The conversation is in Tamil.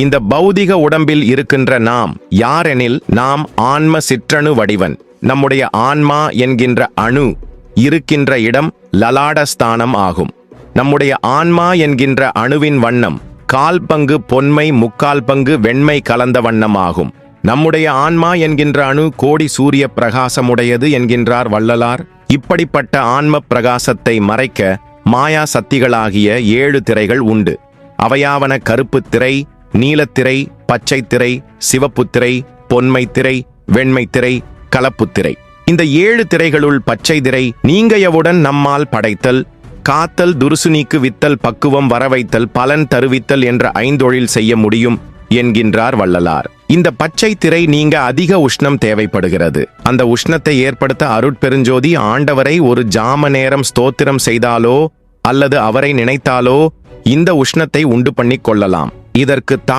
இந்த பௌதிக உடம்பில் இருக்கின்ற நாம் யாரெனில் நாம் ஆன்ம சிற்றணு வடிவன் நம்முடைய ஆன்மா என்கின்ற அணு இருக்கின்ற இடம் லலாடஸ்தானம் ஆகும். நம்முடைய ஆன்மா என்கின்ற அணுவின் வண்ணம் கால் பங்கு பொன்மை முக்கால் பங்கு வெண்மை கலந்த வண்ணம் ஆகும். நம்முடைய ஆன்மா என்கின்ற அணு கோடி சூரிய பிரகாசமுடையது என்கின்றார் வள்ளலார். இப்படிப்பட்ட ஆன்ம பிரகாசத்தை மறைக்க மாயா சக்திகளாகிய ஏழு திரைகள் உண்டு. அவையாவன கருப்புத் திரை நீலத்திரை பச்சை திரை பொன்மைத்திரை வெண்மைத்திரை கலப்புத்திரை. வெண்மை திரை இந்த ஏழு திரைகளுள் பச்சை திரை நீங்கையவுடன் நம்மால் படைத்தல் காத்தல் துருசுனிக்கு வித்தல் பக்குவம் வரவைத்தல் பலன் தருவித்தல் என்ற ஐந்தொழில் செய்ய முடியும் என்கின்றார் வள்ளலார். இந்த பச்சை திரை நீங்க அதிக உஷ்ணம் தேவைப்படுகிறது. அந்த உஷ்ணத்தை ஏற்படுத்த அருட்பெருஞ்சோதி ஆண்டவரை ஒரு ஜாம நேரம் ஸ்தோத்திரம் செய்தாலோ அல்லது அவரை நினைத்தாலோ இந்த உஷ்ணத்தை உண்டு பண்ணிக் கொள்ளலாம். இதற்கு தா